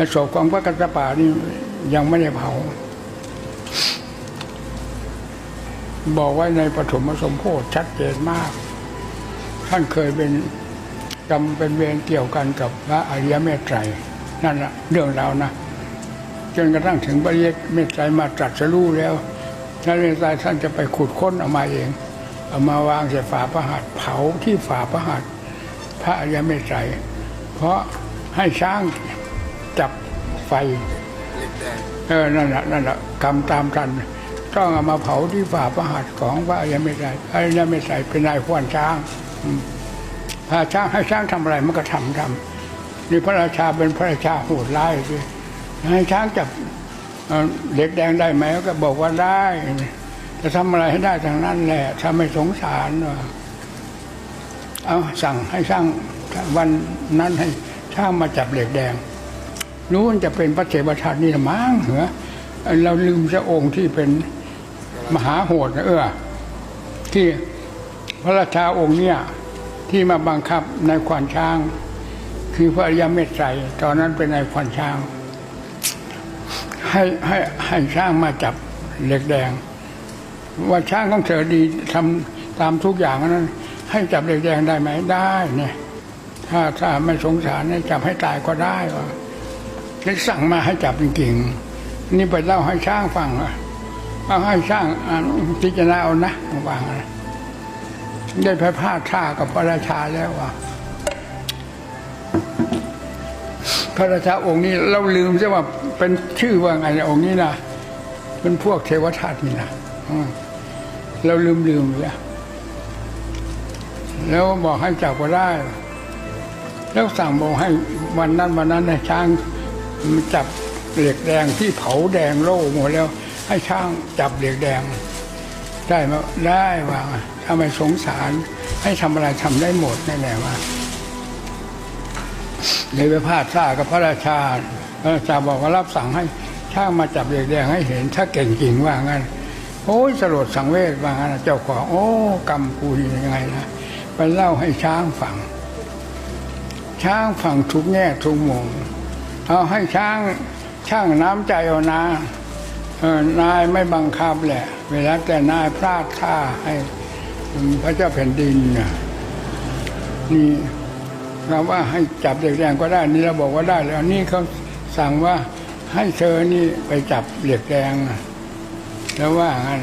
แต่ศพของพระกัสสปะนี่ยังไม่ได้เผา บอกไว้ในปฐมสมโพธิชัดเจนมาก ท่านเคยเป็นกรรมเป็นเวรเกี่ยวกันกับพระอริยเมตไตรนั่นแหละเรื่องราวนะจนกระทั่งถึงพระอริยเมตไตรมาตรัสรู้แล้วท่านเมตไตรท่านจะไปขุดค้นออกมาเองเอามาวางใส่ฝาพระหัตถ์เผาที่ฝาพระหัตถ์พระอริยเมตไตรเพราะให้ช้าง จับไฟเออนั่นแหละนั่นแหละกรรมตามทันต้องเอามาเผาที่ฝ่าพระหัตถ์ของพระอริยเมตไตรพระอริยเมตไตรเป็นนายขวานช้างอืมพาช้างให้ช้างทำอะไรมันก็ทำทำนี่พระราชาเป็นพระราชาโหดร้ายสิให้ช้างจับเอ่อเด็กแดงได้ไหมก็บอกว่าได้จะทำอะไรให้ได้ทางนั้นแหละถ้าไม่สงสารว่าเอาสั่งให้ช่างวันนั้นให้ช่างมาจับเหล็กแดง นู้นจะเป็นพระเถรทัตนี่ละมั้งเหรอเราลืมพระองค์ที่เป็นมหาโหดนะเออที่พระราชาองค์เนี่ยที่มาบังคับนายขวานช้าง คือพระอริยเมตไตรตอนนั้นเป็นนายขวานช้าง ให้ให้ให้ช้างมาจับเหล็กแดง ว่าช้างของเธอดีทำตามทุกอย่างนั้น ให้จับเหล็กแดงได้ไหมได้เนี่ย ถ้าถ้าไม่สงสารเนี่ยจับให้ตายก็ได้ว่า ได้สั่งมาให้จับจริงๆนี่ไปเล่าให้ช่างฟังอะเอาให้ช่างอ่านพิจารณาเอานะวางนะได้พระพาท่ากับพระราชาแล้วว่าพระราชาองค์นี้เราลืมใช่ว่าเป็นชื่อว่าไงนะองค์นี้นะเป็นพวกเทวทัตนี่นะเราลืมลืมเลยแล้วบอกให้จับก็ได้ แล้วสั่งบอกให้วันนั้นวันนั้นให้ช้าง จับเหล็กแดงที่เผาแดงโล่หมดแล้ว ให้ช้างจับเหล็กแดง ได้ไหมได้ว่าถ้าไมสงสารให้ทำอะไรทำได้หมดนั่นแหละว่าเลยไปพาดท่ากับพระราชา พระราชาบอกว่ารับสั่งให้ช้างมาจับเหล็กแดงให้เห็นถ้าเก่งจริงว่างั้นโอ้ยสลดสังเวชว่างั้นเจ้าของโอ้กรรมกูยังไงนะไปเล่าให้ช้างฟังช้างฝั่งทุกแง่ทุกมุม เอาให้ช้างช่างน้ำใจเอานะเออนายไม่บังคับแหละ เวลาแต่นายพลาดท่าให้พระเจ้าแผ่นดินน่ะนี่เราว่าให้จับเด็กแดงก็ได้นี่เราบอกว่าได้แล้วนี่เขาสั่งว่าให้เธอนี่ไปจับเหล็กแดงแล้วว่างั้น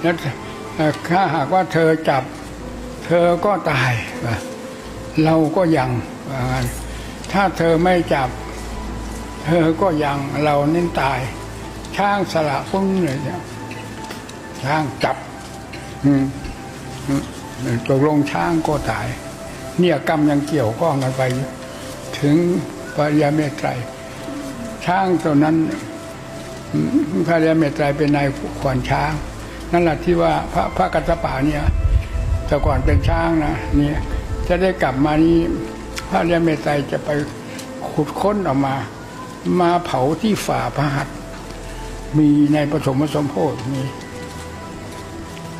แล้วถ้าหากว่าเธอจับ เธอก็ตายเราก็ยังว่างั้นถ้าเธอไม่จับ เธอก็ยังเราเน้นตาย ช้างสละพุ่งเลยเนี่ยช้างจับตกลงช้างก็ตาย เนี่ยกรรมยังเกี่ยวข้องกันไป ถึงพระยาเมตไตรช้างตัวนั้นพระยาเมตไตรเป็นนายขวานช้าง นั่นแหละที่ว่าพระพระกัสสปะเนี่ยแต่ก่อนเป็นช้างนะเนี่ยจะได้กลับมานี้พระเรียเมตไตรจะไปขุดค้นออกมา มาเผาที่ฝ่าพระหัตถ์มีในปฐมสมโพธิมี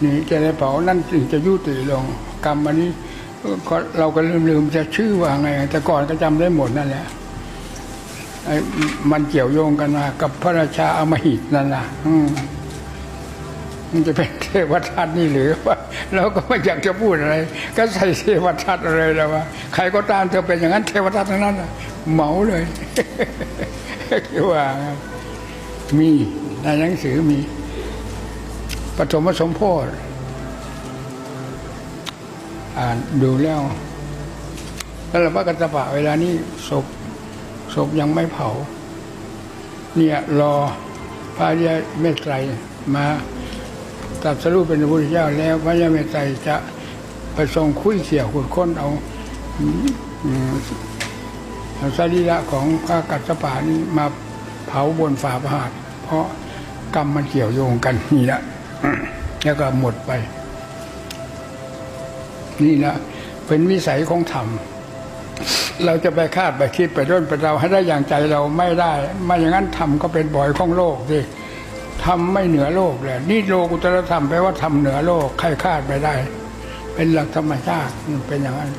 นี่จะได้เผานั่นจึงจะยุติลง กรรมอันนี้เราก็ลืมๆจะชื่อว่าไง แต่ก่อนก็จำได้หมดนั่นแหละไอ้มันเกี่ยวโยงกันมากับพระราชาอมหิตนั่นนะอืมันจะเป็นเทวทัตนี่หรือว่าเราก็ไม่อยากจะพูดอะไร ก็ใส่เทวทัตอะไรแล้วว่า ใครก็ตามเธอเป็นอย่างนั้นเทวทัตทั้งนั้นน่ะ เหมาเลยคือว่ามีในหนังสือมีปฐมสมโพธิอ่านดูแล้วแล้วเราพระกัตปะเวลานี้ศพศพยังไม่เผา เนี่ยรอพระยาเมตไตรมาตรัสรู้เป็นพระพุทธเจ้าแล้วพระยาเมตไตรจะไปทรงคุยเขี่ยขุดค้นเอา สรีระของพระกัสสปะนี้มาเผาบนฝาพระหัตเพราะกรรมมันเกี่ยวโยงกันนี่แหละแล้วก็หมดไป นี่นะเป็นวิสัยของธรรมเราจะไปคาดไปคิดไปด้นไปเราให้ได้อย่างใจเราไม่ได้ ไม่อย่างนั้นธรรมก็เป็นบ่อยของโลกสิทำไม่เหนือโลกเลยนี่โลกุตรธรรมแปลว่าทำเหนือโลกใครคาดไม่ได้ เป็นหลักธรรมชาติเป็นอย่างนั้น